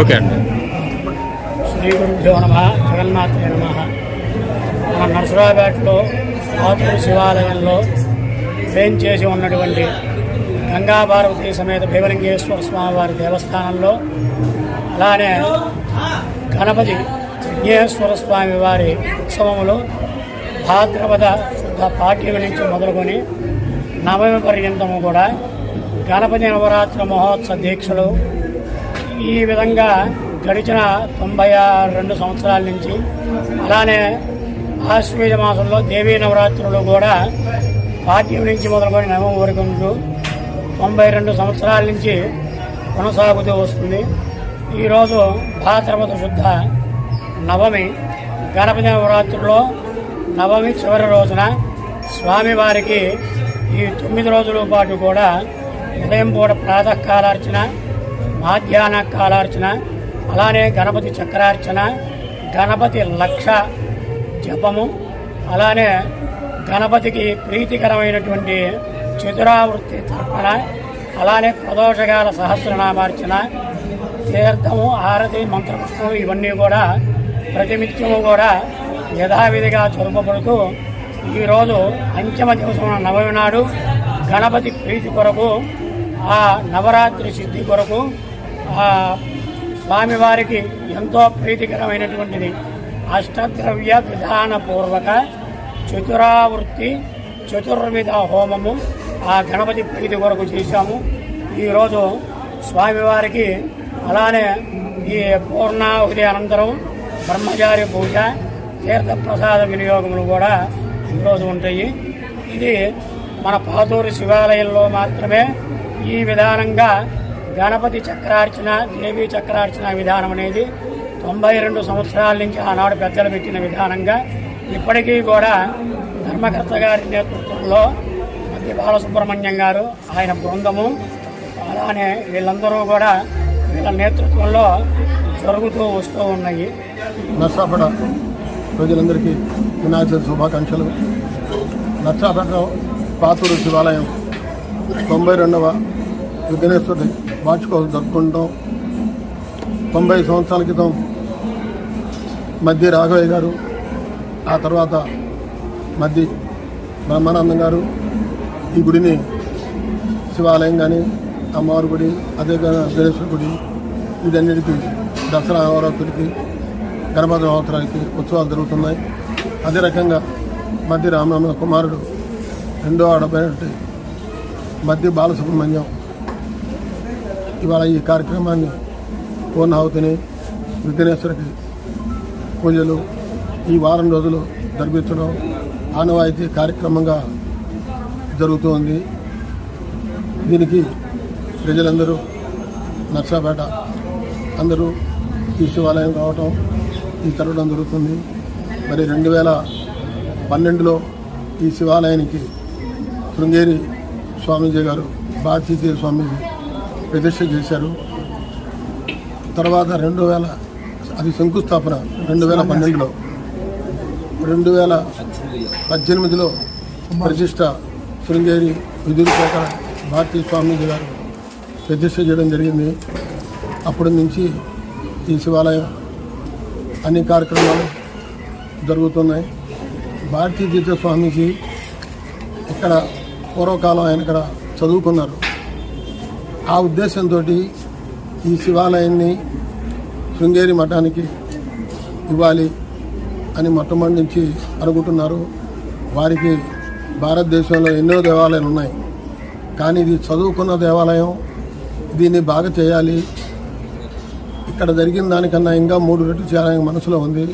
Okay అండి. శ్రీ గురుభ్యో నమ జగన్మాత్రే నమ. మన నరసరావుపేటలో ఆతుడు శివాలయంలో వేం చేసి ఉన్నటువంటి గంగా సమేత భీమలింగేశ్వర స్వామివారి దేవస్థానంలో అలానే గణపతి విఘ్నేశ్వర స్వామి వారి ఉత్సవంలో భాద్రపద శుద్ధ పాఠ్యం నుంచి మొదలుకొని నవమి పర్యంతము కూడా గణపతి నవరాత్రి మహోత్సవ దీక్షలు ఈ విధంగా గడిచిన తొంభై రెండు సంవత్సరాల నుంచి అలానే ఆశ్వేజ మాసంలో దేవీ నవరాత్రులు కూడా పార్టీ నుంచి మొదలుకొని నవమి వరకు ఉంటూ తొంభై రెండు సంవత్సరాల నుంచి కొనసాగుతూ వస్తుంది. ఈరోజు భాద్రపద శుద్ధ నవమి. గణపతి నవరాత్రుల్లో నవమి చివరి రోజున స్వామివారికి ఈ తొమ్మిది రోజుల పాటు కూడా ఉదయం పూట ప్రాతకాలార్చన మాధ్యాహ్న కాలార్చన అలానే గణపతి చక్రార్చన గణపతి లక్ష జపము అలానే గణపతికి ప్రీతికరమైనటువంటి చతురావృత్తి తర్పణ అలానే ప్రదోషకాల సహస్రనామార్చన తీర్థము హారతి మంత్రపుష్పము ఇవన్నీ కూడా ప్రతినిత్యము కూడా యథావిధిగా చదువుపడుతూ ఈరోజు పంచమ దివసం నవమి నాడు గణపతి ప్రీతి కొరకు ఆ నవరాత్రి సిద్ధి కొరకు ఆ స్వామివారికి ఎంతో ప్రీతికరమైనటువంటిది. అష్టద్రవ్య విధానపూర్వక చతురావృత్తి చతుర్విధ హోమము ఆ గణపతి ప్రీతి కొరకు చేశాము. ఈరోజు స్వామివారికి అలానే ఈ పూర్ణాహుతి అనంతరం బ్రహ్మచారి పూజ తీర్థప్రసాద వినియోగములు కూడా ఈరోజు ఉంటాయి. ఇది మన పాతూరు శివాలయంలో మాత్రమే ఈ విధానంగా గణపతి చక్రార్చన దేవీ చక్రార్చన విధానం అనేది తొంభై రెండు సంవత్సరాల నుంచి ఆనాడు పెద్దలు పెట్టిన విధానంగా ఇప్పటికీ కూడా ధర్మకర్త గారి నేతృత్వంలో మధ్య బాలసుబ్రహ్మణ్యం గారు ఆయన బృందము అలానే వీళ్ళందరూ కూడా వీళ్ళ నేతృత్వంలో జరుగుతూ వస్తూ ఉన్నాయి. నర్సాపేట ప్రజలందరికీ వినాయక శుభాకాంక్షలు. నర్సాపేట పాతూరు శివాలయం తొంభై రెండవ విఘ్నేశ్వరి వార్షికోత్సవం జరుపుకుంటాం. తొంభై సంవత్సరాల క్రితం మధ్య రాఘవయ్య గారు ఆ తర్వాత మధ్య బ్రహ్మానందం గారు ఈ గుడిని శివాలయం కానీ అమ్మవారి గుడి అదే గణేశ్వర గుడి వీటన్నిటికీ దసరా నవరాత్రులకి గణపతి నవరాత్రానికి ఉత్సవాలు జరుగుతున్నాయి. అదే రకంగా మధ్య రామనామ కుమారుడు రెండో ఆడపైనటువంటి మధ్య బాలసుబ్రహ్మణ్యం. ఇవాళ ఈ కార్యక్రమాన్ని పూర్ణాహుతిని విఘ్నేశ్వరికి పూజలు ఈ వారం రోజులు జరిపించడం ఆనవాయితీ కార్యక్రమంగా జరుగుతోంది. దీనికి ప్రజలందరూ నర్సాపేట అందరూ ఈ శివాలయం రావటం ఈ జరగడం జరుగుతుంది. మరి రెండు వేల పన్నెండులో ఈ శివాలయానికి శృంగేరి స్వామీజీ గారు బాధ్యతీయ స్వామీజీ ప్రతిష్ట చేశారు. తర్వాత రెండు వేల అది శంకుస్థాపన రెండు వేల పన్నెండులో. రెండు వేల పద్దెనిమిదిలో ప్రతిష్ట శృంగేరి విధులపేట భారతీయ స్వామీజీ గారు ప్రతిష్ట చేయడం జరిగింది. అప్పటి నుంచి ఈ శివాలయం అన్ని కార్యక్రమాలు జరుగుతున్నాయి. భారతీయ తీర్థ స్వామీజీ ఇక్కడ పూర్వకాలం ఆయన ఇక్కడ చదువుకున్నారు. ఆ ఉద్దేశంతో ఈ శివాలయాన్ని శృంగేరి మఠానికి ఇవ్వాలి అని మొట్టమొదటి నుంచి అనుకుంటున్నారు. వారికి భారతదేశంలో ఎన్నో దేవాలయాలు ఉన్నాయి. కానీ ఇది చదువుకున్న దేవాలయం. దీన్ని బాగా చేయాలి. ఇక్కడ జరిగిన దానికన్నా ఇంకా మూడు రెట్లు చేయాలని మనసులో ఉంది.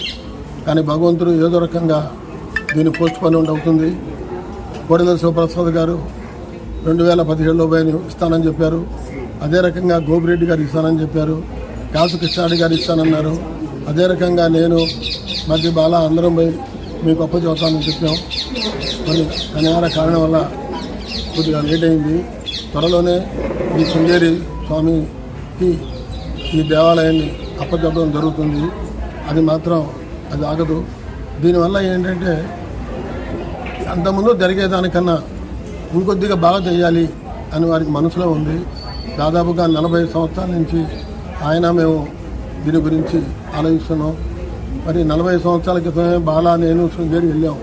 కానీ భగవంతుడు ఏదో రకంగా దీన్ని పోస్ట్ పోన్ అవుతుంది. కోడెల శివప్రసాద్ గారు రెండు వేల పదిహేడులో పోయి ఇస్తానని చెప్పారు. అదే రకంగా గోపిరెడ్డి గారు ఇస్తానని చెప్పారు. కాసు కృష్ణారెడ్డి గారు ఇస్తానన్నారు. అదే రకంగా నేను మధ్య బాల అందరం పోయి మీకు అప్పు చెబుతానని చెప్పాం. మరి అనివార్య కారణం వల్ల కొద్దిగా లేట్ అయింది. త్వరలోనే ఈ శృంగేరి స్వామికి ఈ దేవాలయాన్ని అప్పచెప్పడం జరుగుతుంది. అది మాత్రం అది ఆగదు. దీనివల్ల ఏంటంటే అంతకుముందు జరిగేదానికన్నా ఇంకొద్దిగా బాగా చేయాలి అని వారికి మనసులో ఉంది. దాదాపుగా నలభై సంవత్సరాల నుంచి ఆయన మేము దీని గురించి ఆలోచిస్తున్నాం. మరి నలభై సంవత్సరాల క్రితమే బాలా నేను శృంగేరి వెళ్ళాం.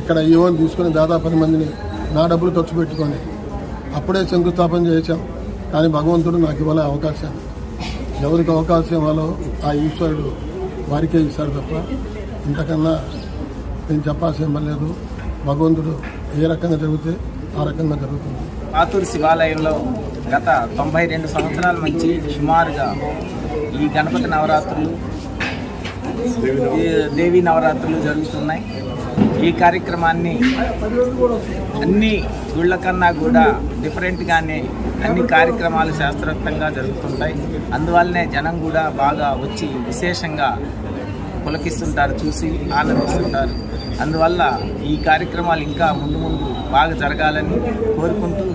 ఇక్కడ ఈవోని తీసుకుని దాదాపు పది మందిని నా డబ్బులు ఖర్చు పెట్టుకొని అప్పుడే శంకుస్థాపన చేశాం. కానీ భగవంతుడు నాకు ఇవ్వలే అవకాశం. ఎవరికి అవకాశం ఇవ్వాలో ఆ ఈశ్వరుడు వారికే ఇస్తాడు తప్ప ఇంతకన్నా నేను చెప్పాల్సిన పని లేదు. భగవంతుడు ఏ రకంగా జరిగితే ఆ రకంగా జరుగుతుంది. ఆతూరు శివాలయంలో గత తొంభై రెండు సంవత్సరాల నుంచి సుమారుగా ఈ గణపతి నవరాత్రులు దేవి నవరాత్రులు జరుగుతున్నాయి. ఈ కార్యక్రమాన్ని అన్ని గుళ్ళ కన్నా కూడా డిఫరెంట్గానే అన్ని కార్యక్రమాలు శాస్త్రోక్తంగా జరుగుతుంటాయి. అందువల్లనే జనం కూడా బాగా వచ్చి విశేషంగా పులకిస్తుంటారు చూసి ఆనందిస్తుంటారు. అందువల్ల ఈ కార్యక్రమాలు ఇంకా ముందు ముందు బాగా జరగాలని కోరుకుంటూ